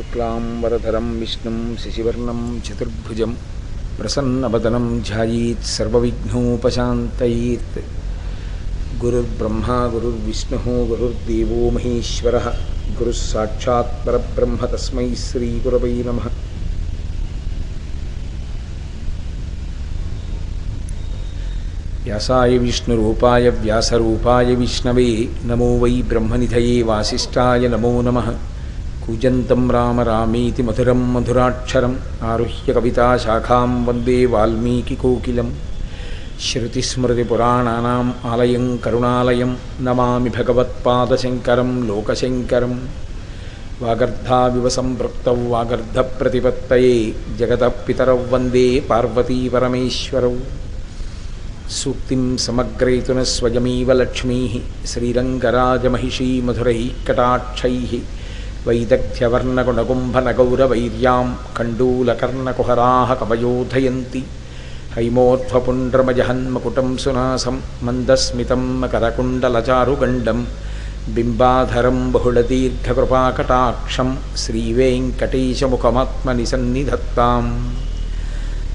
शुक्लाम्बरधरं विष्णुं शिशिवर्णं चतुर्भुजं प्रसन्नवदनं प्रसन्नपदनं ध्यायेत्सर्वविघ्नोपशान्तयीत् गुरुर्ब्रह्मा गुरुर्विष्णुः गुरुर्देवो महेश्वरः। गुरुस्साक्षात्परब्रह्म तस्मै श्रीगुरवै नमः। व्यासाय विष्णुरूपाय व्यासरूपाय विष्णवे नमो वै ब्रह्मनिधये वासिष्ठाय नमो नमः। కూజంతం రామ రామీతి మధురం మధురాక్షరం ఆరుహ్య కవితాశాఖాం వందే వాల్మీకికోకిలం శృతిస్మృతిపురాణానాం ఆలయం కరుణాలయం నమామి భగవత్పాదశంకరం లోకశంకరం వాగర్ధావివ సంపృక్తౌ వాగర్ధప్రతిపత్తయే జగతః పితరౌ వందే పార్వతీపరమేశ్వరౌ సూక్తిం సమగ్రయితున స్వయమీవ లక్ష్మీ శ్రీరంగరాజమహిషీ మధురై కటాక్షై वैदग्ध्यवर्णगुणकुम्भनगौरवैर्यां कण्डूलकर्णकुहराः कवयोधयन्ति। हैमोध्वपुण्ड्रमजहन्मकुटं सुनासं मन्दस्मितं मकरकुण्डलचारुगण्डं बिम्बाधरं बहुलतीर्थकृपाकटाक्षं श्रीवेङ्कटेशमुखमात्मनिसन्निधत्ताम्।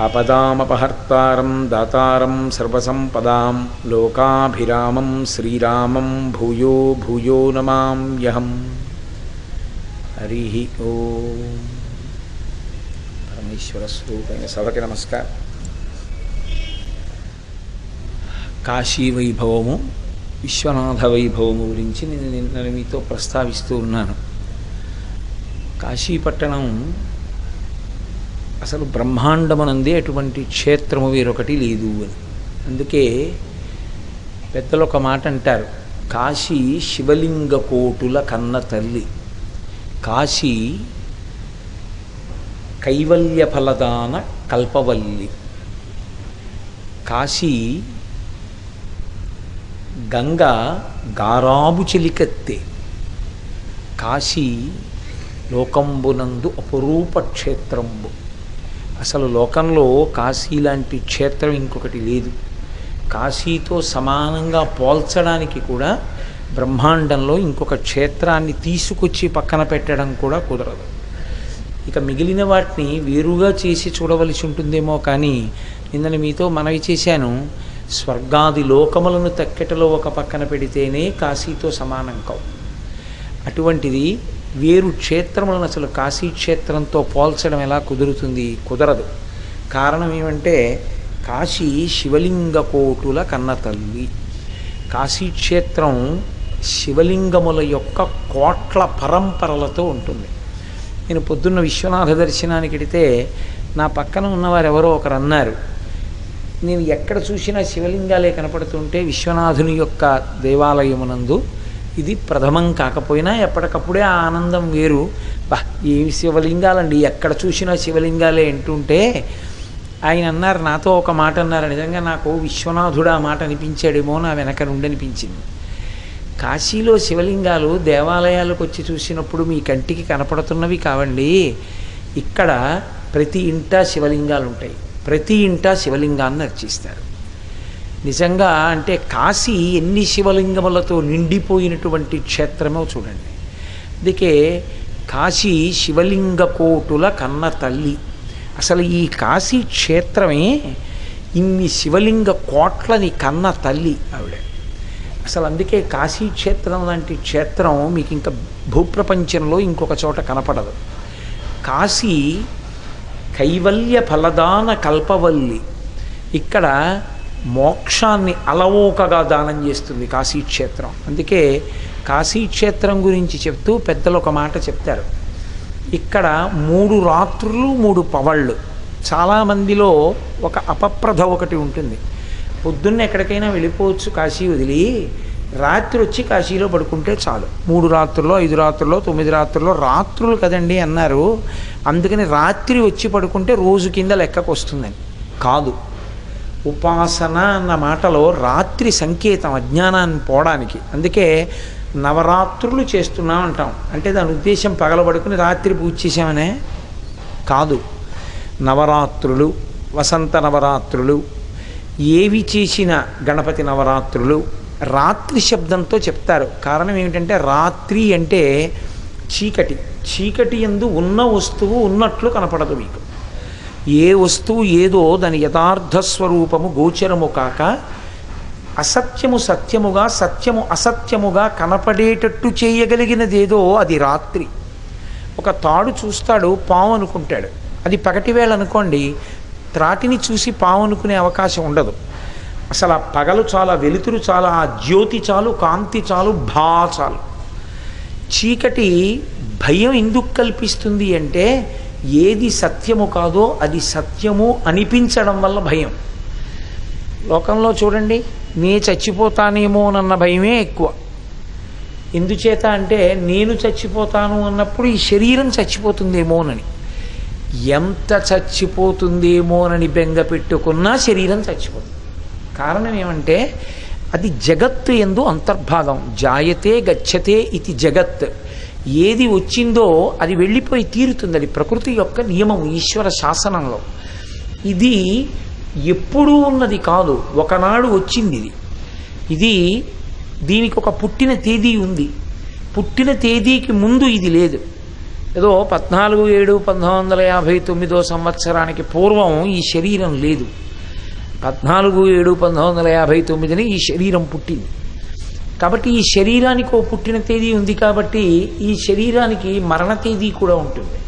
ఆపదామపహర్తారం దాతారం సర్వసంపదాం లోకాభిరామం శ్రీరామం భూయో భూయో నమామ్యహం హరి ఓ పరమేశ్వర స్వరూపైన సభకి నమస్కారం. కాశీ వైభవము విశ్వనాథ వైభవము గురించి నేను నిన్న మీతో ప్రస్తావిస్తూ ఉన్నాను. కాశీపట్టణం అసలు బ్రహ్మాండమనందే అటువంటి క్షేత్రము వేరొకటి లేదు అని. అందుకే పెద్దలు ఒక మాట అంటారు కాశీ శివలింగ కోటుల కన్న తల్లి కాశీ కైవల్య ఫలదాన కల్పవల్లి కాశీ గంగ గారాబు చెలికత్తె కాశీ లోకంబునందు అపురూప క్షేత్రంబు. అసలు లోకంలో కాశీ లాంటి క్షేత్రం ఇంకొకటి లేదు. కాశీతో సమానంగా పోల్చడానికి కూడా బ్రహ్మాండంలో ఇంకొక క్షేత్రాన్ని తీసుకొచ్చి పక్కన పెట్టడం కూడా కుదరదు. ఇక మిగిలిన వాటిని వేరుగా చేసి చూడవలసి ఉంటుందేమో కానీ నిన్న మీతో మనవి చేశాను. స్వర్గాది లోకములను తక్కెటలో ఒక పక్కన పెడితేనే కాశీతో సమానం కావు అటువంటిది వేరు క్షేత్రములను అసలు కాశీ క్షేత్రంతో పోల్చడం ఎలా కుదురుతుంది? కుదరదు. కారణం ఏమంటే కాశీ శివలింగ కోటుల కన్న తల్లి. కాశీ క్షేత్రం శివలింగముల యొక్క కోట్ల పరంపరలతో ఉంటుంది. నేను పొద్దున్న విశ్వనాథ దర్శనానికి వెడితే నా పక్కన ఉన్నవారు ఎవరో ఒకరు అన్నారు నేను ఎక్కడ చూసినా శివలింగాలే కనపడుతుంటే విశ్వనాథుని యొక్క దేవాలయమునందు ఇది ప్రథమం కాకపోయినా ఎప్పటికప్పుడే ఆ ఆనందం వేరు. బా ఏమి శివలింగాలండి ఎక్కడ చూసినా శివలింగాలే అంటుంటే ఆయన అన్నారు నాతో ఒక మాట అన్నారు నిజంగా నాకు విశ్వనాథుడు ఆ మాట అనిపించాడేమో నా వెనక నుండి అనిపించింది. కాశీలో శివలింగాలు దేవాలయాలకు వచ్చి చూసినప్పుడు మీ కంటికి కనపడుతున్నవి కావండి. ఇక్కడ ప్రతి ఇంటా శివలింగాలు ఉంటాయి ప్రతి ఇంటా శివలింగాన్ని అర్చిస్తారు. నిజంగా అంటే కాశీ ఎన్ని శివలింగములతో నిండిపోయినటువంటి క్షేత్రమో చూడండి. అందుకే కాశీ శివలింగ కోటుల కన్న తల్లి. అసలు ఈ కాశీ క్షేత్రమే ఇన్ని శివలింగ కోట్లని కన్న తల్లి ఆవిడ. అసలు అందుకే కాశీ క్షేత్రం లాంటి క్షేత్రం మీకు ఇంకా భూప్రపంచంలో ఇంకొక చోట కనపడదు. కాశీ కైవల్య ఫలదాన కల్పవల్లి. ఇక్కడ మోక్షాన్ని అలవోకగా దానం చేస్తుంది కాశీక్షేత్రం. అందుకే కాశీక్షేత్రం గురించి చెప్తూ పెద్దలు ఒక మాట చెప్తారు. ఇక్కడ మూడు రాత్రులు మూడు పవళ్ళు. చాలామందిలో ఒక అపప్రధ ఒకటి ఉంటుంది. పొద్దున్న ఎక్కడికైనా వెళ్ళిపోవచ్చు కాశీ వదిలి రాత్రి వచ్చి కాశీలో పడుకుంటే చాలు. మూడు రాత్రుల్లో ఐదు రాత్రుల్లో తొమ్మిది రాత్రుల్లో రాత్రులు కదండి అన్నారు. అందుకని రాత్రి వచ్చి పడుకుంటే రోజు కింద లెక్కకు వస్తుందని కాదు. ఉపాసన అన్న మాటలో రాత్రి సంకేతం అజ్ఞానాన్ని పోవడానికి. అందుకే నవరాత్రులు చేస్తున్నాం అంటాం. అంటే దాని ఉద్దేశం పగలబడుకుని రాత్రి పూజ చేసామనే కాదు. నవరాత్రులు వసంత నవరాత్రులు ఏవి చేసిన గణపతి నవరాత్రులు రాత్రి శబ్దంతో చెప్తారు. కారణం ఏమిటంటే రాత్రి అంటే చీకటి. చీకటి ఎందు ఉన్న వస్తువు ఉన్నట్లు కనపడదు మీకు. ఏ వస్తువు ఏదో దాని యథార్థ స్వరూపము గోచరము కాక అసత్యము సత్యముగా సత్యము అసత్యముగా కనపడేటట్టు చేయగలిగినదేదో అది రాత్రి. ఒక తాడు చూస్తాడు పాము అనుకుంటాడు. అది పగటి వేళ అనుకోండి త్రాటిని చూసి పాము అనుకునే అవకాశం ఉండదు. అసలు ఆ పగలు చాలా వెలుతురు చాలా ఆ జ్యోతి చాలు కాంతి చాలు భా చాలు. చీకటి భయం ఎందుకు కల్పిస్తుంది అంటే ఏది సత్యము కాదో అది సత్యము అనిపించడం వల్ల భయం. లోకంలో చూడండి నే చచ్చిపోతానేమోనన్న భయమే ఎక్కువ. ఎందుచేత అంటే నేను చచ్చిపోతాను అన్నప్పుడు ఈ శరీరం చచ్చిపోతుందేమోనని ఎంత చచ్చిపోతుందేమోనని బెంగ పెట్టుకున్నా శరీరం చచ్చిపోతుంది. కారణం ఏమంటే అది జగత్తు ఎందు అంతర్భాగం. జాయతే గచ్చతే ఇది జగత్. ఏది వచ్చిందో అది వెళ్ళిపోయి తీరుతుంది అది ప్రకృతి యొక్క నియమం ఈశ్వర శాసనంలో. ఇది ఎప్పుడూ ఉన్నది కాదు ఒకనాడు వచ్చింది ఇది. ఇది దీనికి ఒక పుట్టిన తేదీ ఉంది. పుట్టిన తేదీకి ముందు ఇది లేదు. ఏదో పద్నాలుగు ఏడు పంతొమ్మిది వందల యాభై తొమ్మిదో సంవత్సరానికి పూర్వం ఈ శరీరం లేదు. పద్నాలుగు ఏడు పంతొమ్మిది వందల యాభై తొమ్మిదిని ఈ శరీరం పుట్టింది. కాబట్టి ఈ శరీరానికి ఓ పుట్టిన తేదీ ఉంది కాబట్టి ఈ శరీరానికి మరణ తేదీ కూడా ఉంటుంది.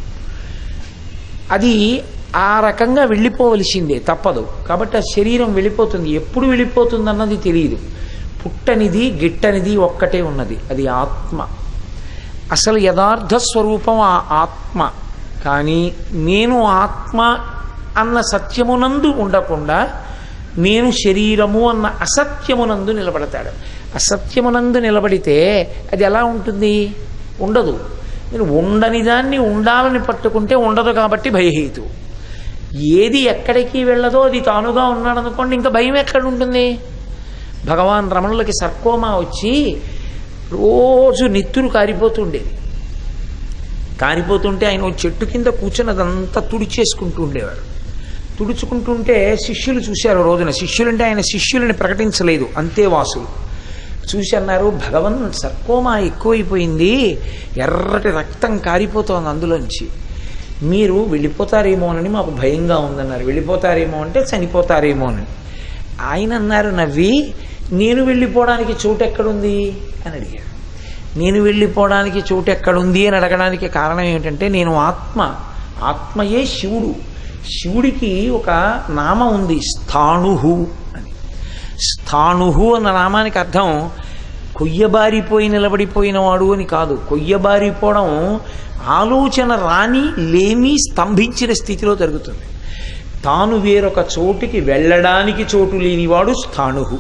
అది ఆ రకంగా వెళ్ళిపోవలసిందే తప్పదు. కాబట్టి ఆ శరీరం వెళ్ళిపోతుంది. ఎప్పుడు వెళ్ళిపోతుంది అన్నది తెలియదు. పుట్టనిది గిట్టనిది ఒక్కటే ఉన్నది. అది ఆత్మ. అసలు యథార్థ స్వరూపం ఆ ఆత్మ. కానీ నేను ఆత్మ అన్న సత్యమునందు ఉండకుండా నేను శరీరము అన్న అసత్యమునందు నిలబడతాడు. అసత్యమునందు నిలబడితే అది ఎలా ఉంటుంది? ఉండదు. నేను ఉండని దాన్ని ఉండాలని పట్టుకుంటే ఉండదు కాబట్టి భయహేతు ఏది ఎక్కడికి వెళ్ళదో అది తానుగా ఉన్నాడనుకోండి ఇంకా భయం ఎక్కడ ఉంటుంది భగవాన్ రమణులకి సర్కోమా వచ్చి రోజు నెత్తురు కారిపోతుండేది. కారిపోతుంటే ఆయన చెట్టు కింద కూర్చొని అదంతా తుడిచేసుకుంటూ ఉండేవారు తుడుచుకుంటుంటే శిష్యులు చూశారు రోజున. శిష్యులంటే ఆయన శిష్యులని ప్రకటించలేదు. అంతే వాసులు. చూసి అన్నారు భగవన్ సర్కోమా ఎక్కువైపోయింది. ఎర్రటి రక్తం కారిపోతోంది అందులోంచి. మీరు వెళ్ళిపోతారేమోనని మాకు భయంగా ఉందన్నారు. వెళ్ళిపోతారేమో అంటే చనిపోతారేమోనని ఆయన అన్నారు నవ్వి నేను వెళ్ళిపోవడానికి చోటు ఎక్కడుంది? అని అడిగారు నేను వెళ్ళిపోవడానికి చోటు ఎక్కడుంది? అని అడగడానికి కారణం ఏమిటంటే నేను ఆత్మ ఆత్మయే శివుడు. శివుడికి ఒక నామ ఉంది స్థాణుహు. స్థాణుహు అన్న నామానికి అర్థం కొయ్యబారిపోయి నిలబడిపోయిన వాడు అని కాదు. కొయ్యబారిపోవడం ఆలోచన రాని లేమి స్తంభించిన స్థితిలో జరుగుతుంది. తాను వేరొక చోటికి వెళ్ళడానికి చోటు లేనివాడు స్థాణుహు.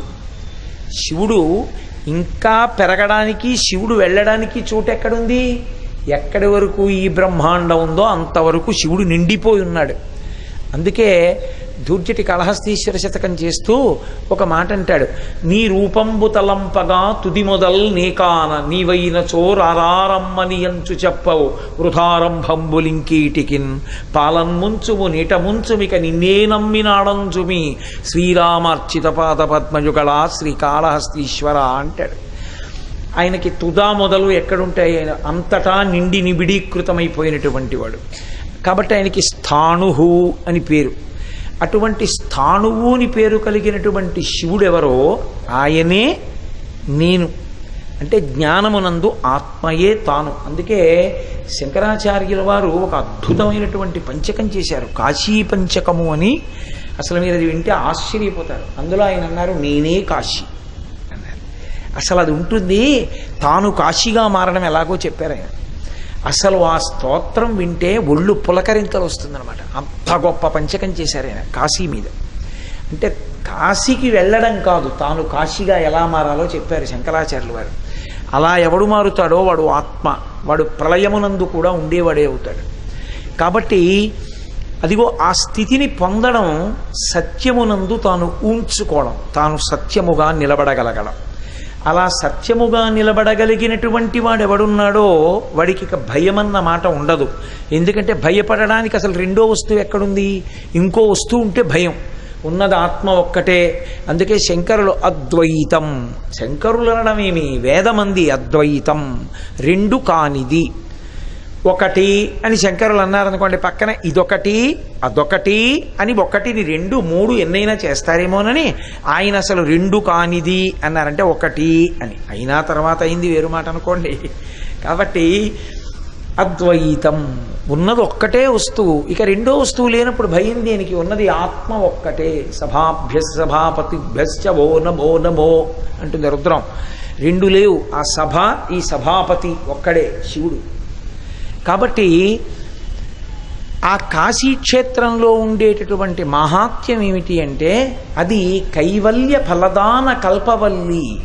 శివుడు ఇంకా పెరగడానికి శివుడు వెళ్ళడానికి చోటు ఎక్కడుంది? ఎక్కడి వరకు ఈ బ్రహ్మాండం ఉందో అంతవరకు శివుడు నిండిపోయి ఉన్నాడు. అందుకే ధూర్జటి కళహస్తీశ్వర శతకం చేస్తూ ఒక మాట అంటాడు. నీ రూపంబు తలంపగా తుది మొదల్ నీకాన నీవైన చోరారమ్మని ఎంచు చెప్పవు. వృధారంభంబులింకీటికిన్ పాలన్ముంచుము నీట ముంచుమిక నిన్నే నమ్మినాడంచుమి శ్రీరామార్చిత పాద పద్మయుగళ శ్రీకాళహస్తీశ్వర అంటాడు. ఆయనకి తుదా మొదలు ఎక్కడుంటాయి? ఆయన అంతటా నిండి నిబిడీకృతమైపోయినటువంటి వాడు. కాబట్టి ఆయనకి స్థాణుహు అని పేరు. అటువంటి స్థాణువుని పేరు కలిగినటువంటి శివుడెవరో ఆయనే నేను. అంటే జ్ఞానమునందు ఆత్మయే తాను. అందుకే శంకరాచార్యుల వారు ఒక అద్భుతమైనటువంటి పంచకం చేశారు. కాశీ పంచకము అని అసలు మీరు అది వింటే ఆశ్చర్యపోతారు. అందులో ఆయన అన్నారు నేనే కాశీ అన్నారు. అసలు అది ఉంటుంది. తాను కాశీగా మారడం ఎలాగో చెప్పారు ఆయన. అసలు ఆ స్తోత్రం వింటే ఒళ్ళు పులకరింతలు వస్తుందన్నమాట. అంత గొప్ప పంచకం చేశారు ఆయన కాశీ మీద. అంటే కాశీకి వెళ్ళడం కాదు తాను కాశీగా ఎలా మారాలో చెప్పారు శంకరాచార్యులు వారు. అలా ఎవడు మారుతాడో వాడు ఆత్మ వాడు ప్రళయమునందు కూడా ఉండేవాడే అవుతాడు. కాబట్టి అదిగో ఆ స్థితిని పొందడం సత్యమునందు తాను ఊంచుకోవడం తాను సత్యముగా నిలబడగలగడం. అలా సత్యముగా నిలబడగలిగినటువంటి వాడు ఎవడున్నాడో వాడికి ఇక భయమన్న మాట ఉండదు. ఎందుకంటే భయపడడానికి అసలు రెండో వస్తువు ఎక్కడుంది? ఇంకో వస్తువు ఉంటే భయం. ఉన్నది ఆత్మ ఒక్కటే. అందుకే శంకరులు అద్వైతం. శంకరులు అనడమేమి వేదమంది అద్వైతం. రెండు కానిది. ఒకటి అని శంకరులు అన్నారనుకోండి పక్కన ఇదొకటి అదొకటి అని ఒకటిని రెండు మూడు ఎన్నైనా చేస్తారేమోనని ఆయన అసలు రెండు కానిది అన్నారంటే ఒకటి అని. అయినా తర్వాత అయింది వేరు మాట అనుకోండి. కాబట్టి అద్వైతం. ఉన్నది ఒక్కటే వస్తువు. ఇక రెండో వస్తువు లేనప్పుడు భయం దేనికి? ఉన్నది ఆత్మ ఒక్కటే. సభాభ్య సభాపతిభ్యశ్చ ఓ నమో నమో అంటుంది రుద్రం. రెండు లేవు. ఆ సభ ఈ సభాపతి ఒక్కడే శివుడు. కాబట్టి ఆ కాశీ క్షేత్రంలో ఉండేటటువంటి మహాత్యం ఏమిటి అంటే అది కైవల్య ఫలదాన కల్పవల్లి.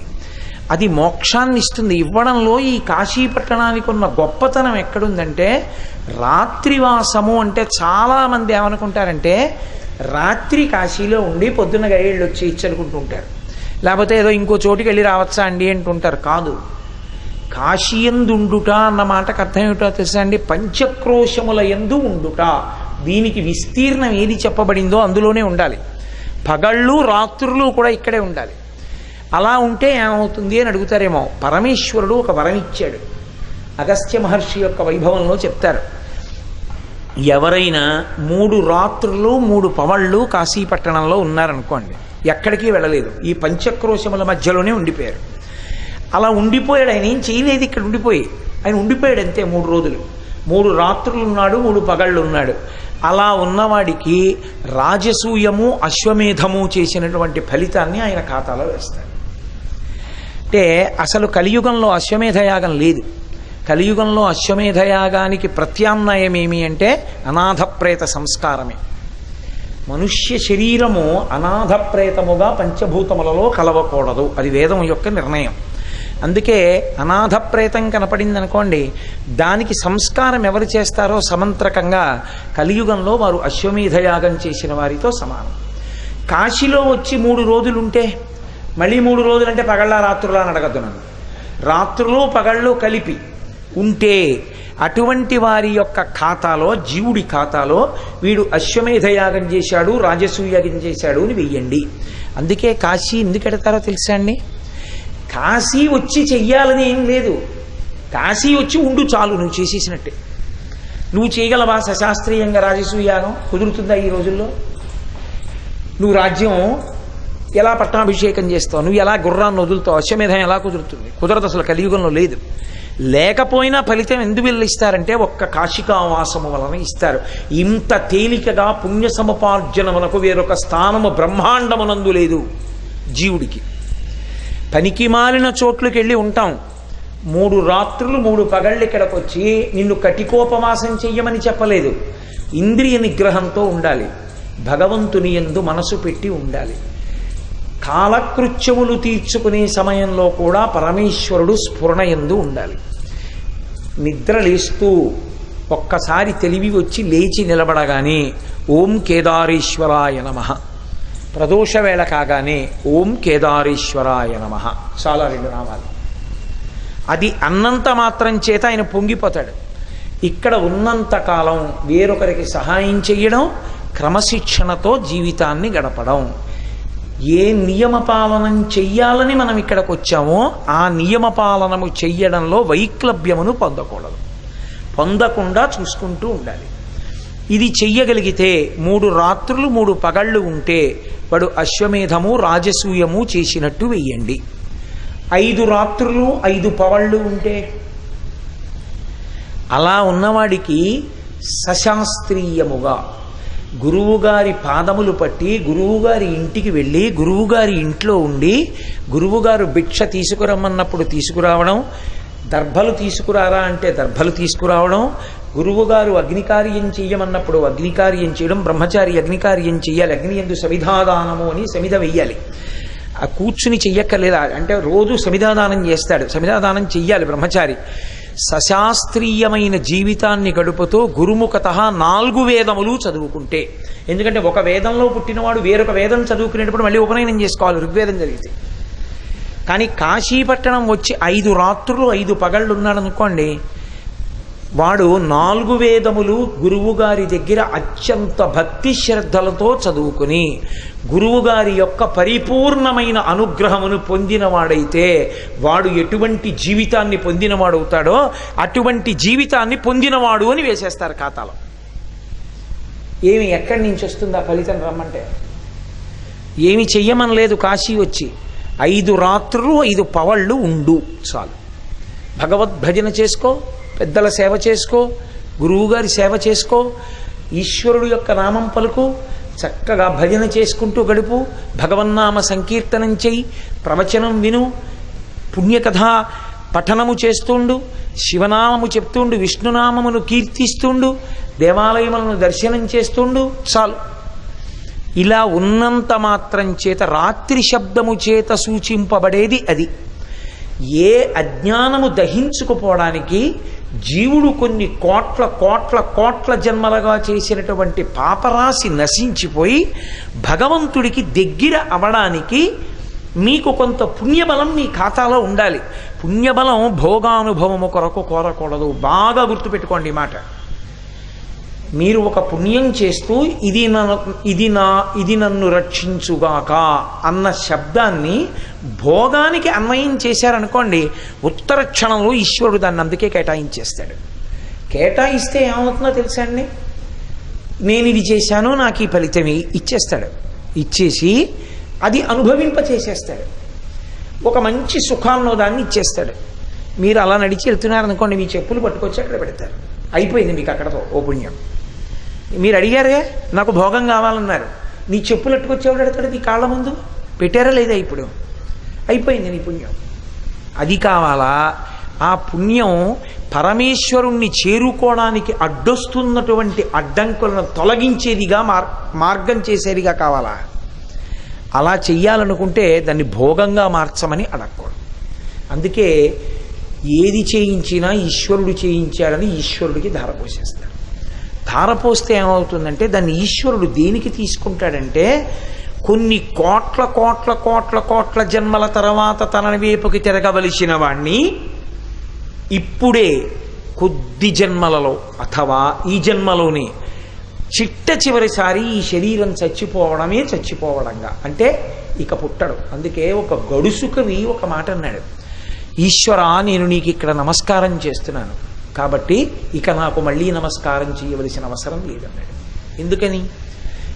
అది మోక్షాన్ని ఇస్తుంది ఇవ్వడంలో ఈ కాశీ పట్టణానికి ఉన్న గొప్పతనం ఎక్కడుందంటే రాత్రివాసము అంటే చాలామంది ఏమనుకుంటారంటే రాత్రి కాశీలో ఉండి పొద్దున్న గైళ్ళు వచ్చి ఇచ్చలుకుంటుంటారు. లేకపోతే ఏదో ఇంకో చోటుకి వెళ్ళి రావచ్చా అండి అంటుంటారు. కాదు. కాశీయందుండుట అన్న మాటకు అర్థం ఏమిటో తెలుసా అండి? పంచక్రోశముల ఎందు ఉండుట. దీనికి విస్తీర్ణం ఏది చెప్పబడిందో అందులోనే ఉండాలి. పగళ్ళు రాత్రులు కూడా ఇక్కడే ఉండాలి. అలా ఉంటే ఏమవుతుంది అని అడుగుతారేమో. పరమేశ్వరుడు ఒక వరం ఇచ్చాడు అగస్త్య మహర్షి యొక్క వైభవంలో చెప్తారు. ఎవరైనా మూడు రాత్రులు మూడు పవళ్ళు కాశీపట్టణంలో ఉన్నారనుకోండి ఎక్కడికి వెళ్ళలేదు. ఈ పంచక్రోశముల మధ్యలోనే ఉండిపోయారు. అలా ఉండిపోయాడు. ఆయన ఏం చేయలేదు ఇక్కడ ఉండిపోయి. ఆయన ఉండిపోయాడు అంతే మూడు రోజులు. మూడు రాత్రులు ఉన్నాడు మూడు పగళ్ళు ఉన్నాడు అలా ఉన్నవాడికి రాజసూయము అశ్వమేధము చేసినటువంటి ఫలితాన్ని ఆయన ఖాతాలో వేస్తాడు. అంటే అసలు కలియుగంలో అశ్వమేధయాగం లేదు. కలియుగంలో అశ్వమేధయాగానికి ప్రత్యామ్నాయం ఏమి అంటే అనాథప్రేత సంస్కారమే. మనుష్య శరీరము అనాథప్రేతముగా పంచభూతములలో కలవకూడదు. అది వేదం యొక్క నిర్ణయం. అందుకే అనాథప్రేతం కనపడింది అనుకోండి దానికి సంస్కారం ఎవరు చేస్తారో సమంత్రకంగా కలియుగంలో వారు అశ్వమేధ యాగం చేసిన వారితో సమానం. కాశీలో వచ్చి మూడు రోజులుంటే మళ్ళీ మూడు రోజులు అంటే పగళ్ళ రాత్రులా అని అడగద్దు నన్ను. రాత్రులు పగళ్ళు కలిపి ఉంటే అటువంటి వారి యొక్క ఖాతాలో జీవుడి ఖాతాలో వీడు అశ్వమేధయాగం చేశాడు రాజసూయాగం చేశాడు అని వెయ్యండి. అందుకే కాశీ ఎందుకు ఎడతారో తెలుసా అండి? కాశీ వచ్చి చెయ్యాలని ఏం లేదు. కాశీ వచ్చి ఉండు చాలు నువ్వు చేసేసినట్టే. నువ్వు చేయగలవా సశాస్త్రీయంగా రాజసూయాగం కుదురుతుందా ఈ రోజుల్లో? నువ్వు రాజ్యం ఎలా పట్టాభిషేకం చేస్తావు? నువ్వు ఎలా గుర్రాన్ని వదులుతావు? అశ్వమేధం ఎలా కుదురుతుంది? కుదరదు అసలు కలియుగంలో లేదు. లేకపోయినా ఫలితం ఎందుకు వీళ్ళు ఇస్తారంటే ఒక్క కాశికావాసము వలన ఇస్తారు. ఇంత తేలికగా పుణ్య సముపార్జనమునకు వేరొక స్థానము బ్రహ్మాండమునందు లేదు జీవుడికి. పనికి మాలిన చోట్లకి వెళ్ళి ఉంటాం. మూడు రాత్రులు మూడు పగళ్ళు ఇక్కడికి వచ్చి నిన్ను కటికోపవాసం చెయ్యమని చెప్పలేదు. ఇంద్రియ నిగ్రహంతో ఉండాలి. భగవంతుని ఎందు మనసు పెట్టి ఉండాలి. కాలకృత్యములు తీర్చుకునే సమయంలో కూడా పరమేశ్వరుడు స్ఫురణ ఎందు ఉండాలి. నిద్ర లేస్తూ ఒక్కసారి తెలివి వచ్చి లేచి నిలబడగానే ఓం కేదారేశ్వరాయ నమ. ప్రదోష వేళ కాగానే ఓం కేదారేశ్వరాయ నమ. చాలా రెండు నామాలు. అది అన్నంత మాత్రం చేత ఆయన పొంగిపోతాడు. ఇక్కడ ఉన్నంత కాలం వేరొకరికి సహాయం చేయడం క్రమశిక్షణతో జీవితాన్ని గడపడం. ఏ నియమపాలనం చెయ్యాలని మనం ఇక్కడికి వచ్చామో ఆ నియమపాలనము చెయ్యడంలో వైక్లభ్యమును పొందకూడదు. పొందకుండా చూసుకుంటూ ఉండాలి. ఇది చెయ్యగలిగితే మూడు రాత్రులు మూడు పగళ్ళు ఉంటే వాడు అశ్వమేధము రాజసూయము చేసినట్టు వెయ్యండి. ఐదు రాత్రులు ఐదు పవళ్ళు ఉంటే? అలా ఉన్నవాడికి సశాస్త్రీయముగా గురువుగారి పాదములు పట్టి గురువుగారి ఇంటికి వెళ్ళి గురువుగారి ఇంట్లో ఉండి గురువుగారు భిక్ష తీసుకురమ్మన్నప్పుడు తీసుకురావడం దర్భలు తీసుకురారా అంటే దర్భలు తీసుకురావడం గురువుగారు అగ్నికార్యం చెయ్యమన్నప్పుడు అగ్నికార్యం చేయడం బ్రహ్మచారి అగ్నికార్యం చెయ్యాలి. అగ్ని ఎందు సమిధాదానము అని సమిధ వెయ్యాలి. ఆ కూర్చుని చెయ్యక్కర్లేదా. అంటే రోజు సమిధాదానం చేస్తాడు. సమిధాదానం చెయ్యాలి బ్రహ్మచారి. సశాస్త్రీయమైన జీవితాన్ని గడుపుతూ గురుముఖత నాలుగు వేదములు చదువుకుంటే. ఎందుకంటే ఒక వేదంలో పుట్టినవాడు వేరొక వేదం చదువుకునేటప్పుడు మళ్ళీ ఉపనయనం చేసుకోవాలి. ఋగ్వేదం జరిగితే. కానీ కాశీపట్టణం వచ్చి ఐదు రాత్రులు ఐదు పగళ్ళు ఉన్నాడు అనుకోండి వాడు నాలుగు వేదములు గురువుగారి దగ్గర అత్యంత భక్తి శ్రద్ధలతో చదువుకుని గురువుగారి యొక్క పరిపూర్ణమైన అనుగ్రహమును పొందినవాడైతే వాడు ఎటువంటి జీవితాన్ని పొందినవాడవుతాడో అటువంటి జీవితాన్ని పొందినవాడు అని వేసేస్తారు ఖాతాలో. ఏమి ఎక్కడి నుంచి వస్తుందా ఫలితం రమ్మంటే? ఏమి చెయ్యమనలేదు కాశీ వచ్చి. ఐదు రాత్రులు ఐదు పవళ్ళు ఉండు చాలు. భగవద్భజన చేసుకో పెద్దల సేవ చేసుకో గురువుగారి సేవ చేసుకో ఈశ్వరుడు యొక్క నామం పలుకు చక్కగా భజన చేసుకుంటూ గడుపు భగవన్నామ సంకీర్తనం చెయ్యి ప్రవచనం విను పుణ్యకథ పఠనము చేస్తుండు శివనామము చెప్తుండు విష్ణునామమును కీర్తిస్తుండు దేవాలయములను దర్శనం చేస్తుండు చాలు. ఇలా ఉన్నంత మాత్రం చేత రాత్రి శబ్దము చేత సూచింపబడేది అది. ఏ అజ్ఞానము దహించుకుపోవడానికి జీవుడు కొన్ని కోట్ల కోట్ల కోట్ల జన్మలుగా చేసినటువంటి పాపరాశి నశించిపోయి భగవంతుడికి దగ్గర అవడానికి మీకు కొంత పుణ్యబలం మీ ఖాతాలో ఉండాలి. పుణ్యబలం భోగానుభవము కొరకు కోరకూడదు. బాగా గుర్తుపెట్టుకోండి ఈ మాట. మీరు ఒక పుణ్యం చేస్తూ ఇది నన్ను ఇది నా ఇది నన్ను రక్షించుగాక అన్న శబ్దాన్ని భోగానికి అన్వయం చేశారనుకోండి ఉత్తర క్షణంలో ఈశ్వరుడు దాన్ని అందుకే కేటాయించేస్తాడు. కేటాయిస్తే ఏమవుతుందో తెలుసా అండి? నేను ఇది చేశాను నాకు ఈ ఫలితం ఇచ్చేస్తాడు. ఇచ్చేసి అది అనుభవింప చేసేస్తాడు ఒక మంచి సుఖాన్నో దాన్ని ఇచ్చేస్తాడు. మీరు అలా నడిచి వెళ్తున్నారనుకోండి మీ చెప్పులు పట్టుకొచ్చి అక్కడ పెడతారు. అయిపోయింది మీకు అక్కడతో ఓ పుణ్యం. మీరు అడిగారే? నాకు భోగం కావాలన్నారు. నీ చెప్పులు ఎట్టుకొచ్చేవాడు అడతాడు నీ కాళ్ళ ముందు? పెట్టారా లేదా ఇప్పుడు? అయిపోయింది నీ పుణ్యం. అది కావాలా? ఆ పుణ్యం పరమేశ్వరుణ్ణి చేరుకోవడానికి అడ్డొస్తున్నటువంటి అడ్డంకులను తొలగించేదిగా మార్ మార్గం చేసేదిగా కావాలా? అలా చెయ్యాలనుకుంటే దాన్ని భోగంగా మార్చమని అడగకూడదు. అందుకే ఏది చేయించినా ఈశ్వరుడు చేయించాడని ఈశ్వరుడికి ధారపోసేస్తాడు. ధారపోస్తే ఏమవుతుందంటే దాన్ని ఈశ్వరుడు దేనికి తీసుకుంటాడంటే కొన్ని కోట్ల కోట్ల కోట్ల కోట్ల జన్మల తర్వాత తన వైపుకి తిరగవలసిన వాణ్ణి ఇప్పుడే కొద్ది జన్మలలో అథవా ఈ జన్మలోనే చిట్ట చివరిసారి ఈ శరీరం చచ్చిపోవడమే చచ్చిపోవడంగా. అంటే ఇక పుట్టడు. అందుకే ఒక గడుసుకవి ఒక మాట అన్నాడు. ఈశ్వరా నేను నీకు ఇక్కడ నమస్కారం చేస్తున్నాను. కాబట్టి ఇక నాకు మళ్ళీ నమస్కారం చేయవలసిన అవసరం లేదన్నాడు. ఎందుకని?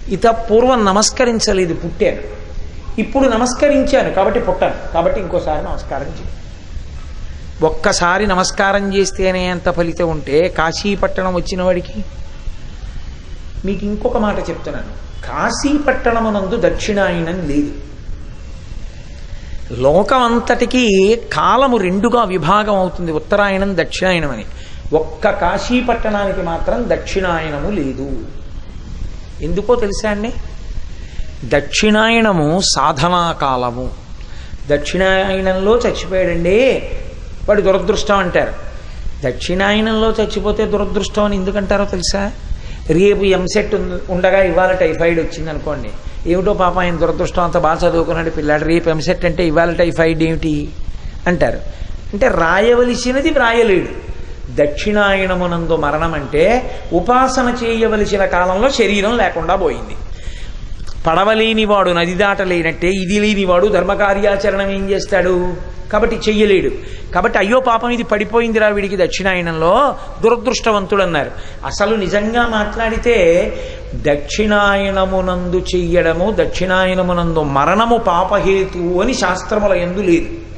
ఇత పూర్వం నమస్కరించలేదు పుట్టాను. ఇప్పుడు నమస్కరించాను కాబట్టి పుట్టాను. కాబట్టి ఇంకోసారి నమస్కారం చేయాలి ఒక్కసారి నమస్కారం చేస్తేనే అంత ఫలితం ఉంటే కాశీపట్టణం వచ్చిన వాడికి మీకు ఇంకొక మాట చెప్తున్నాను. కాశీపట్టణమునందు దక్షిణాయనం లేదు. లోకమంతటికీ కాలము రెండుగా విభాగం అవుతుంది. ఉత్తరాయణం దక్షిణాయనం అని. ఒక్క కాశీపట్టణానికి మాత్రం దక్షిణాయనము లేదు. ఎందుకో తెలుసా అండి? దక్షిణాయనము సాధనా కాలము దక్షిణాయనంలో చచ్చిపోయాడండి. వాడు దురదృష్టం అంటారు. దక్షిణాయనంలో చచ్చిపోతే దురదృష్టం అని ఎందుకంటారో తెలుసా? రేపు ఎంసెట్ ఉండగా ఇవాళ టైఫాయిడ్ వచ్చింది అనుకోండి ఏమిటో పాప ఆయన దురదృష్టం అంత బాగా చదువుకున్నాడు పిల్లాడు రేపు ఎంసెట్ అంటే ఇవాళ టైఫాయిడ్ ఏమిటి? అంటారు. అంటే రాయవలసినది రాయలేడు. దక్షిణాయనమునందు మరణం అంటే ఉపాసన చేయవలసిన కాలంలో శరీరం లేకుండా పోయింది. పడవలేనివాడు నది దాటలేనట్టే ఇది లేనివాడు ధర్మకార్యాచరణం ఏం చేస్తాడు? కాబట్టి చెయ్యలేడు. కాబట్టి అయ్యో పాపం ఇది పడిపోయిందిరా వీడికి దక్షిణాయనంలో దురదృష్టవంతుడు అన్నారు అసలు నిజంగా మాట్లాడితే దక్షిణాయనమునందు చెయ్యడము దక్షిణాయనమునందు మరణము పాపహేతువు అని శాస్త్రముల ఎందు లేదు.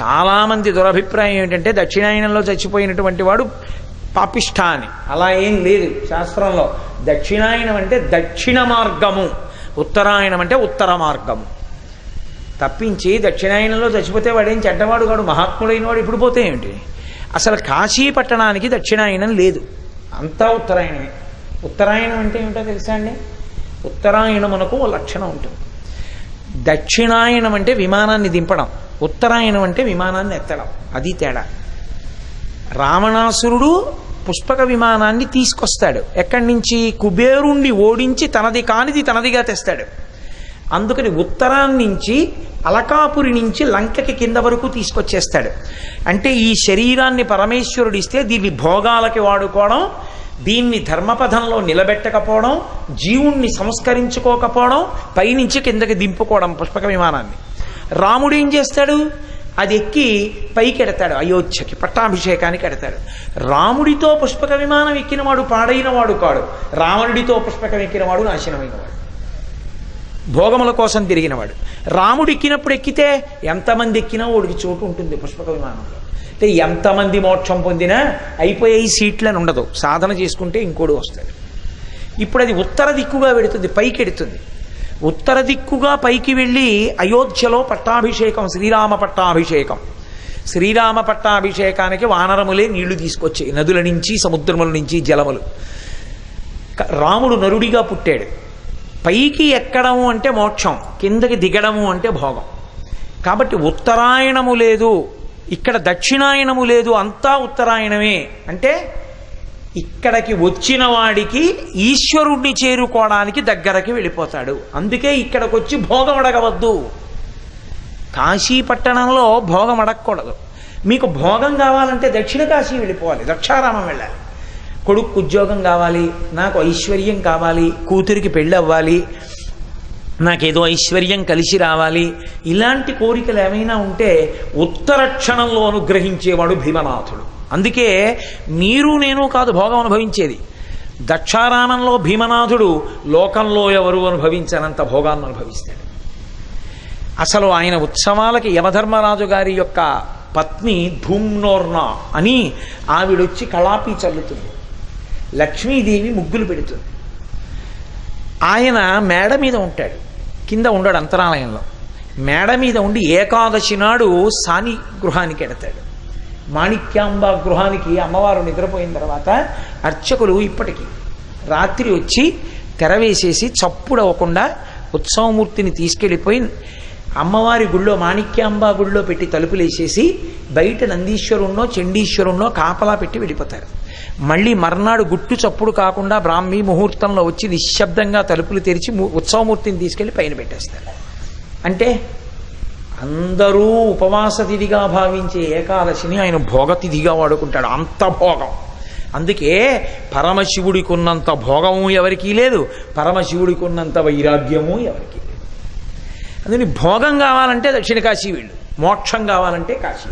చాలామంది దురభిప్రాయం ఏంటంటే దక్షిణాయనంలో చచ్చిపోయినటువంటి వాడు పాపిష్ఠ అని అలా ఏం లేదు శాస్త్రంలో. దక్షిణాయనం అంటే దక్షిణ మార్గము. ఉత్తరాయణం అంటే ఉత్తర మార్గము. తప్పించి దక్షిణాయనంలో చచ్చిపోతే వాడేం చెడ్డవాడు కాడు మహాత్ముడైన వాడు ఇప్పుడు పోతే ఏమిటి? అసలు కాశీ పట్టణానికి దక్షిణాయనం లేదు. అంతా ఉత్తరాయణమే. ఉత్తరాయణం అంటే ఏమిటో తెలుసా అండి? ఉత్తరాయణమునకు ఓ లక్షణం ఉంటుంది. దక్షిణాయనం అంటే విమానాన్ని దింపడం. ఉత్తరాయణం అంటే విమానాన్ని ఎత్తడం. అది తేడా. రావణాసురుడు పుష్పక విమానాన్ని తీసుకొస్తాడు. ఎక్కడి నుంచి? కుబేరుణ్ణి ఓడించి తనది కానిది తనదిగా తెస్తాడు. అందుకని ఉత్తరాన్ని నుంచి అలకాపురి నుంచి లంకకి కింద వరకు తీసుకొచ్చేస్తాడు. అంటే ఈ శరీరాన్ని పరమేశ్వరుడు ఇస్తే దీన్ని భోగాలకి వాడుకోవడం దీన్ని ధర్మపథంలో నిలబెట్టకపోవడం జీవుణ్ణి సంస్కరించుకోకపోవడం పైనుంచి కిందకి దింపుకోవడం పుష్పక విమానాన్ని. రాముడు ఏం చేస్తాడు? అది ఎక్కి పైకి ఎడతాడు అయోధ్యకి పట్టాభిషేకానికి ఎడతాడు. రాముడితో పుష్పక విమానం ఎక్కినవాడు పాడైనవాడు కాడు. రావణుడితో పుష్పకం ఎక్కినవాడు నాశనమైనవాడు. భోగముల కోసం తిరిగినవాడు. రాముడు ఎక్కినప్పుడు ఎక్కితే ఎంతమంది ఎక్కినా వాడికి చోటు ఉంటుంది పుష్పక విమానంలో. అంటే ఎంతమంది మోక్షం పొందినా అయిపోయాయి సీట్లని ఉండదు. సాధన చేసుకుంటే ఇంకోడు వస్తాడు. ఇప్పుడు అది ఉత్తర దిక్కుగా వెడుతుంది పైకి ఎడుతుంది. ఉత్తర దిక్కుగా పైకి వెళ్ళి అయోధ్యలో పట్టాభిషేకం శ్రీరామ పట్టాభిషేకం. శ్రీరామ పట్టాభిషేకానికి వానరములే నీళ్ళు తీసుకొచ్చాయి. నదుల నుంచి సముద్రముల నుంచి జలములు. రాముడు నరుడిగా పుట్టాడు. పైకి ఎక్కడము అంటే మోక్షం కిందకి దిగడము అంటే భోగం. కాబట్టి ఉత్తరాయణము లేదు ఇక్కడ దక్షిణాయనము లేదు అంతా ఉత్తరాయణమే. అంటే ఇక్కడికి వచ్చిన వాడికి ఈశ్వరుణ్ణి చేరుకోవడానికి దగ్గరకి వెళ్ళిపోతాడు. అందుకే ఇక్కడికి వచ్చి భోగం అడగవద్దు కాశీ పట్టణంలో భోగం అడగకూడదు మీకు భోగం కావాలంటే దక్షిణ కాశీ వెళ్ళిపోవాలి దక్షారామం వెళ్ళాలి. కొడుకు ఉద్యోగం కావాలి నాకు ఐశ్వర్యం కావాలి కూతురికి పెళ్ళి అవ్వాలి నాకేదో ఐశ్వర్యం కలిసి రావాలి ఇలాంటి కోరికలు ఏమైనా ఉంటే ఉత్తర క్షణంలో అనుగ్రహించేవాడు భీమనాథుడు. అందుకే మీరు నేను కాదు భోగం అనుభవించేది. దక్షారామంలో భీమనాథుడు లోకంలో ఎవరు అనుభవించనంత భోగాన్ని అనుభవిస్తాడు. అసలు ఆయన ఉత్సవాలకి యమధర్మరాజు గారి యొక్క పత్ని ధూమ్నోర్న అని ఆవిడొచ్చి కళాపి చల్లుతుంది. లక్ష్మీదేవి ముగ్గులు పెడుతుంది. ఆయన మేడ మీద ఉంటాడు. కింద ఉండడు అంతరాలయంలో. మేడ మీద ఉండి ఏకాదశి నాడు సాని గృహానికి ఎడతాడు. మాణిక్యాంబ గృహానికి అమ్మవారు నిద్రపోయిన తర్వాత అర్చకులు ఇప్పటికీ రాత్రి వచ్చి తెరవేసేసి చప్పుడు అవ్వకుండా ఉత్సవమూర్తిని తీసుకెళ్ళిపోయి అమ్మవారి గుళ్ళో మాణిక్యాంబ గుళ్ళో పెట్టి తలుపులు వేసేసి బయట నందీశ్వరుణ్ణో చండీశ్వరుణ్ణో కాపలా పెట్టి వెళ్ళిపోతారు. మళ్ళీ మర్నాడు గుట్టు చప్పుడు కాకుండా బ్రాహ్మీ ముహూర్తంలో వచ్చి నిశ్శబ్దంగా తలుపులు తెరిచి ఉత్సవమూర్తిని తీసుకెళ్ళి పైన పెట్టేస్తారు. అంటే అందరూ ఉపవాస తిథిగా భావించే ఏకాదశిని ఆయన భోగతిథిగా వాడుకుంటాడు. అంత భోగం. అందుకే పరమశివుడికి ఉన్నంత భోగము ఎవరికీ లేదు. పరమశివుడికి ఉన్నంత వైరాగ్యము ఎవరికీ లేదు. అందుకని భోగం కావాలంటే దక్షిణ కాశీ వీళ్ళు. మోక్షం కావాలంటే కాశీ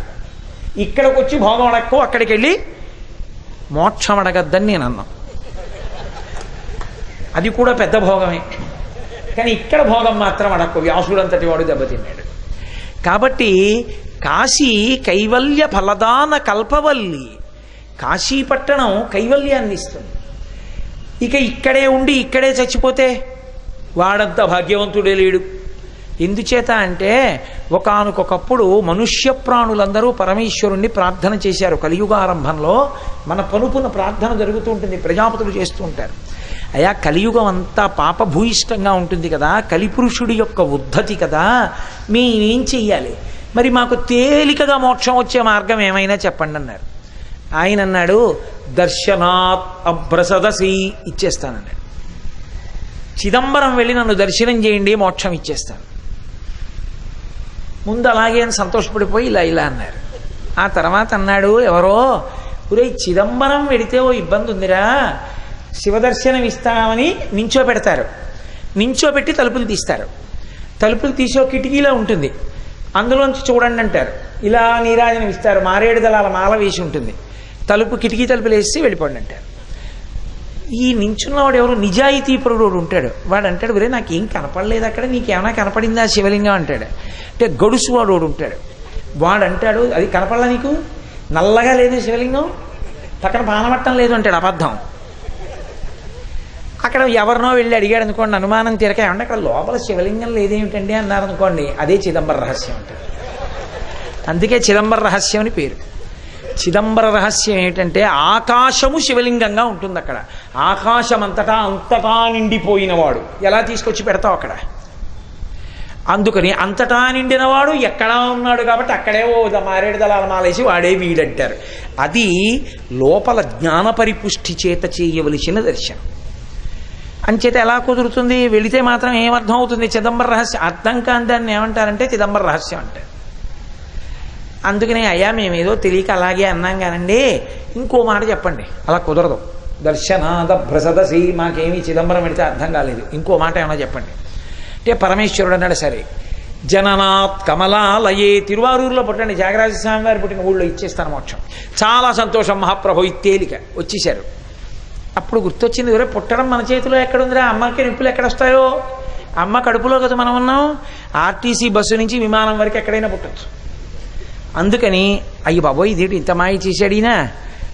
ఇక్కడికి వచ్చి భోగం అడక్కో అక్కడికి వెళ్ళి మోక్షం అడగద్దని నేను అన్నా. అది కూడా పెద్ద భోగమే. కానీ ఇక్కడ భోగం మాత్రం అడక్కో వ్యాసుడంతటి వాడు దెబ్బతిన్నాడు. కాబట్టి కాశీ కైవల్య ఫలదాన కల్పవల్లి. కాశీ పట్టణం కైవల్యాన్ని ఇస్తుంది. ఇక ఇక్కడే ఉండి ఇక్కడే చచ్చిపోతే వాడంత భాగ్యవంతుడే లేడు. ఎందుచేత అంటే ఒకనకొకప్పుడు మనుష్య ప్రాణులందరూ పరమేశ్వరుణ్ణి ప్రార్థన చేశారు. కలియుగారంభంలో మన పలుపున ప్రార్థన జరుగుతూ ఉంటుంది ప్రజాపతులు చేస్తూ ఉంటారు. అయా కలియుగం అంతా పాపభూయిష్టంగా ఉంటుంది కదా కలిపురుషుడి యొక్క ఉద్ధతి కదా మేమేం చెయ్యాలి? మరి మాకు తేలికగా మోక్షం వచ్చే మార్గం ఏమైనా చెప్పండి అన్నారు. ఆయన అన్నాడు దర్శనాత్ అభ్రసదసి ఇచ్చేస్తానన్నాడు. చిదంబరం వెళ్ళి నన్ను దర్శనం చేయండి మోక్షం ఇచ్చేస్తాను. ముందు అలాగే అని సంతోషపడిపోయి ఇలా ఇలా అన్నారు. ఆ తర్వాత అన్నాడు ఎవరో? ఒరే చిదంబరం వెడితే ఓ ఇబ్బంది ఉందిరా శివదర్శనం ఇస్తామని నించో పెడతారు నించో పెట్టి తలుపులు తీస్తారు. తలుపులు తీసే కిటికీలో ఉంటుంది. అందులోంచి చూడండి అంటారు. ఇలా నీరాజనం ఇస్తారు. మారేడు దళాల మాల వేసి ఉంటుంది. తలుపు కిటికీ తలుపులు వేసి వెళ్ళిపోండి అంటారు. ఈ నించున్నవాడు ఎవరు? నిజాయితీ పరుడు ఉంటాడు. వాడు అంటాడు ఒరే నాకేం కనపడలేదు అక్కడ. నీకేమైనా కనపడిందా శివలింగం? అంటాడు. అంటే గడుసు వాడు ఉంటాడు. వాడు అంటాడు అది కనపడలా నీకు? నల్లగా లేదు శివలింగం? పక్కన పానవట్టం లేదు అంటాడు అబద్ధం. అక్కడ ఎవరినో వెళ్ళి అడిగాడు అనుకోండి అనుమానం తీరక ఏమంటే అక్కడ లోపల శివలింగం లేదేమిటండి అన్నారు అనుకోండి అదే చిదంబర రహస్యం అంటారు అందుకే చిదంబర రహస్యం అని పేరు. చిదంబర రహస్యం ఏంటంటే ఆకాశము శివలింగంగా ఉంటుంది అక్కడ. ఆకాశం అంతటా అంతటా నిండిపోయినవాడు. ఎలా తీసుకొచ్చి పెడతావు అక్కడ? అందుకని అంతటా నిండినవాడు ఎక్కడా ఉన్నాడు కాబట్టి అక్కడే ఓ ద- మారేడు దళాలు మాలేసి వాడే వీడంటారు. అది లోపల జ్ఞాన పరిపుష్టి చేత చేయవలసిన దర్శనం. అంచేత ఎలా కుదురుతుంది? వెళితే మాత్రం ఏమర్థం అవుతుంది చిదంబర రహస్యం. అర్థం కాని దాన్ని ఏమంటారంటే చిదంబర రహస్యం అంటారు అందుకనే అయ్యా మేమేదో తెలియక అలాగే అన్నాం కానండి ఇంకో మాట చెప్పండి. అలా కుదరదు. దర్శనాద భ్రసదసి మాకేమీ చిదంబరం పెడితే అర్థం కాలేదు. ఇంకో మాట ఏమైనా చెప్పండి. అంటే పరమేశ్వరుడు అన్నాడు సరే జననాత్ కమలాలయే తిరువారూరులో పుట్టండి. త్యాగరాజ స్వామి వారు పుట్టిన ఊళ్ళో ఇచ్చేస్తాను మోక్షం. చాలా సంతోషం. మహాప్రభు ఈ తేలిక వచ్చేశారు. అప్పుడు గుర్తొచ్చింది ఎవరే పుట్టడం మన చేతిలో ఎక్కడుందిరా? అమ్మకి నిప్పులు ఎక్కడొస్తాయో? అమ్మ కడుపులో కదా మనం ఉన్నాం. ఆర్టీసీ బస్సు నుంచి విమానం వరకు ఎక్కడైనా పుట్టచ్చు. అందుకని అయ్యి బాబోయ్ ఇదేంటి ఇంత మాయ చేశాడినా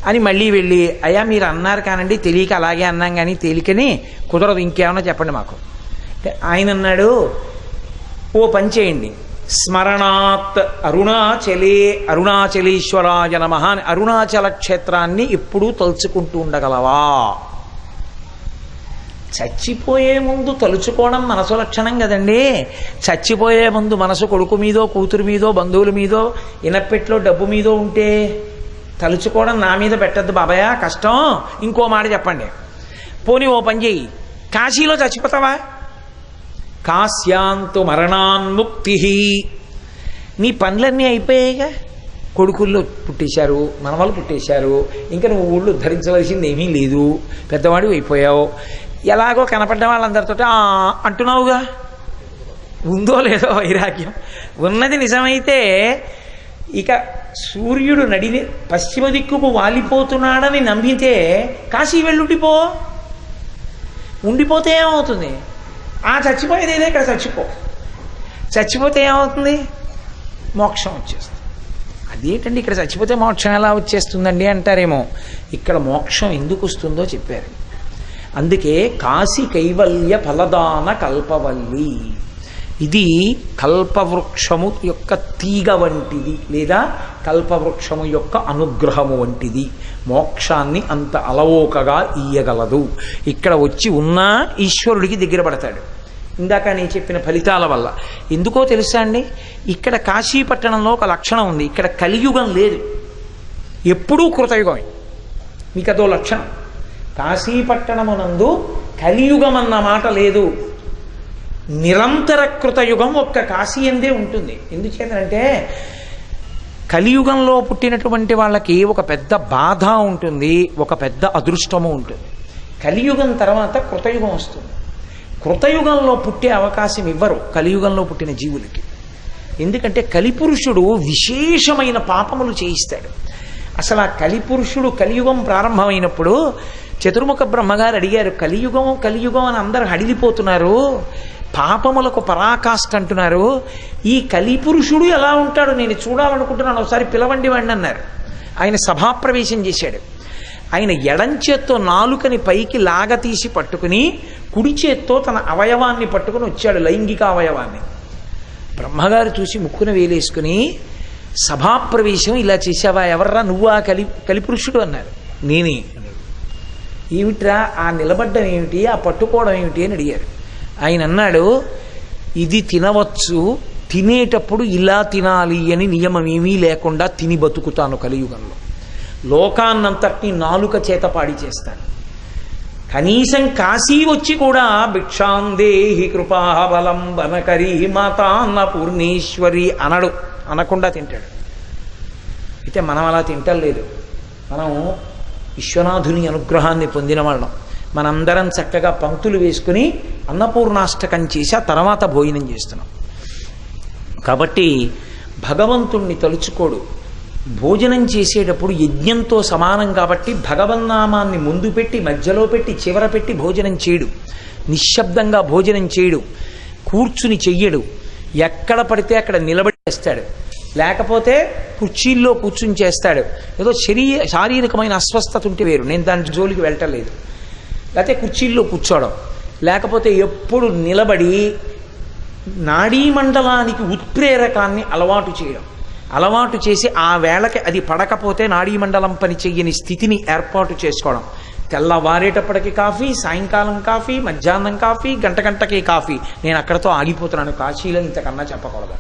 అని మళ్ళీ వెళ్ళి అయ్యా మీరు అన్నారు కానండి తెలియక అలాగే అన్నాం కానీ తేలికని కుదరదు ఇంకేమన్నా చెప్పండి మాకు. ఆయన అన్నాడు ఓ పని చేయండి. స్మరణాత్ అరుణాచలే అరుణాచలేశ్వరాయ నమ అని అరుణాచల క్షేత్రాన్ని ఎప్పుడూ తలుచుకుంటూ ఉండగలవా? చచ్చిపోయే ముందు తలుచుకోవడం మనసు లక్షణం కదండి. చచ్చిపోయే ముందు మనసు కొడుకు మీదో కూతురు మీదో బంధువుల మీదో ఇనప్పెట్లో డబ్బు మీదో ఉంటే తలుచుకోవడం నా మీద పెట్టద్దు బాబాయ్ కష్టం. ఇంకో మాట చెప్పండి. పోనీ ఓ పని చెయ్యి. కాశీలో చచ్చిపోతావా? కాశ్యాంతు మరణాన్ముక్తి నీ పనులన్నీ అయిపోయాయిగా? కొడుకుల్లో పుట్టేశారు మనవలు పుట్టేశారు ఇంకా నువ్వు ఊళ్ళు ధరించవలసింది ఏమీ లేదు పెద్దవాడు అయిపోయావు. ఎలాగో కనపడ్డ వాళ్ళందరితో అంటున్నావుగా? ఉందో లేదో వైరాగ్యం. ఉన్నది నిజమైతే ఇక సూర్యుడు నడిని పశ్చిమ దిక్కుకు వాలిపోతున్నాడని నమ్మితే కాశీ వెళ్ళుండిపో. ఉండిపోతే ఏమవుతుంది? ఆ చచ్చిపోయేది ఏదో ఇక్కడ చచ్చిపో. చచ్చిపోతే ఏమవుతుంది? మోక్షం వచ్చేస్తుంది. అదేంటండి ఇక్కడ చచ్చిపోతే మోక్షం ఎలా వచ్చేస్తుందండి అంటారేమో? ఇక్కడ మోక్షం ఎందుకు వస్తుందో చెప్పారు. అందుకే కాశీ కైవల్య ఫలదాన కల్పవల్లి. ఇది కల్పవృక్షము యొక్క తీగ వంటిది లేదా కల్పవృక్షము యొక్క అనుగ్రహము వంటిది. మోక్షాన్ని అంత అలవోకగా ఇయ్యగలదు. ఇక్కడ వచ్చి ఉన్నా ఈశ్వరుడికి దగ్గర పడతాడు. ఇందాక నేను చెప్పిన ఫలితాల వల్ల. ఎందుకో తెలుసా అండి? ఇక్కడ కాశీపట్టణంలో ఒక లక్షణం ఉంది. ఇక్కడ కలియుగం లేదు. ఎప్పుడూ కృతయుగమే. మీకు అదో లక్షణం. కాశీపట్టణమునందు కలియుగం అన్న మాట లేదు. నిరంతర కృతయుగం ఒక్క కాశీ ఎందే ఉంటుంది. ఎందుచేతంటే కలియుగంలో పుట్టినటువంటి వాళ్ళకి ఒక పెద్ద బాధ ఉంటుంది ఒక పెద్ద అదృష్టము ఉంటుంది. కలియుగం తర్వాత కృతయుగం వస్తుంది. కృతయుగంలో పుట్టే అవకాశం ఇవ్వరు కలియుగంలో పుట్టిన జీవులకి. ఎందుకంటే కలిపురుషుడు విశేషమైన పాపములు చేయిస్తాడు. అసలు ఆ కలిపురుషుడు కలియుగం ప్రారంభమైనప్పుడు చతుర్ముఖ బ్రహ్మగారు అడిగారు కలియుగం కలియుగం అని అందరూ హడిలిపోతున్నారు. పాపములకు పరాకాష్ఠ అంటున్నారు ఈ కలిపురుషుడు ఎలా ఉంటాడు? నేను చూడాలనుకుంటున్నాను. ఒకసారి పిలవండి వాడిని అన్నారు. ఆయన సభాప్రవేశం చేశాడు. ఆయన ఎడం చేత్తో నాలుకని పైకి లాగతీసి పట్టుకుని కుడి చేత్తో తన అవయవాన్ని పట్టుకుని వచ్చాడు లైంగిక అవయవాన్ని. బ్రహ్మగారు చూసి ముక్కున వేలేసుకుని సభాప్రవేశం ఇలా చేసావా ఎవర్రా నువ్వా కలి కలిపురుషుడు అన్నారు. నేనే ఏమిట్రా? ఆ నిలబడ్డం ఏమిటి? ఆ పట్టుకోవడం ఏమిటి? అని అడిగారు. ఆయన అన్నాడు ఇది తినవచ్చు తినేటప్పుడు ఇలా తినాలి అని నియమం ఏమీ లేకుండా తిని బతుకుతాను కలియుగంలో. లోకాన్నంతటినీ నాలుక చేత పాడి చేస్తాను. కనీసం కాశీ వచ్చి కూడా భిక్షాందేహి కృపాబలం వనకరి మాతాన్న పూర్ణేశ్వరి అనడు. అనకుండా తింటాడు. అయితే మనం అలా తింటలేదు మనం విశ్వనాథుని అనుగ్రహాన్ని పొందిన వాళ్ళం. మనందరం చక్కగా పంక్తులు వేసుకుని అన్నపూర్ణాష్టకం చేసి ఆ తర్వాత భోజనం చేస్తున్నాం. కాబట్టి భగవంతుణ్ణి తలుచుకోడు. భోజనం చేసేటప్పుడు యజ్ఞంతో సమానం కాబట్టి భగవన్నామాన్ని ముందు పెట్టి మధ్యలో పెట్టి చివర పెట్టి భోజనం చేయడు. నిశ్శబ్దంగా భోజనం చేయడు. కూర్చుని చెయ్యడు. ఎక్కడ పడితే అక్కడ నిలబడి చేస్తాడు. లేకపోతే కుర్చీల్లో కూర్చుని చేస్తాడు. ఏదో శరీర శారీరకమైన అస్వస్థత ఉంటే వేరు. నేను దాని జోలికి వెళ్ళటలేదు లేకపోతే కుర్చీల్లో కూర్చోవడం. లేకపోతే ఎప్పుడు నిలబడి నాడీమండలానికి ఉత్ప్రేరకాన్ని అలవాటు చేయడం. అలవాటు చేసి ఆ వేళకి అది పడకపోతే నాడీమండలం పని చెయ్యని స్థితిని ఏర్పాటు చేసుకోవడం. తెల్లవారేటప్పటికి కాఫీ సాయంకాలం కాఫీ మధ్యాహ్నం కాఫీ గంట గంటకి కాఫీ. నేను అక్కడతో ఆగిపోతున్నాను కాశీలో ఇంతకన్నా చెప్పకూడదు.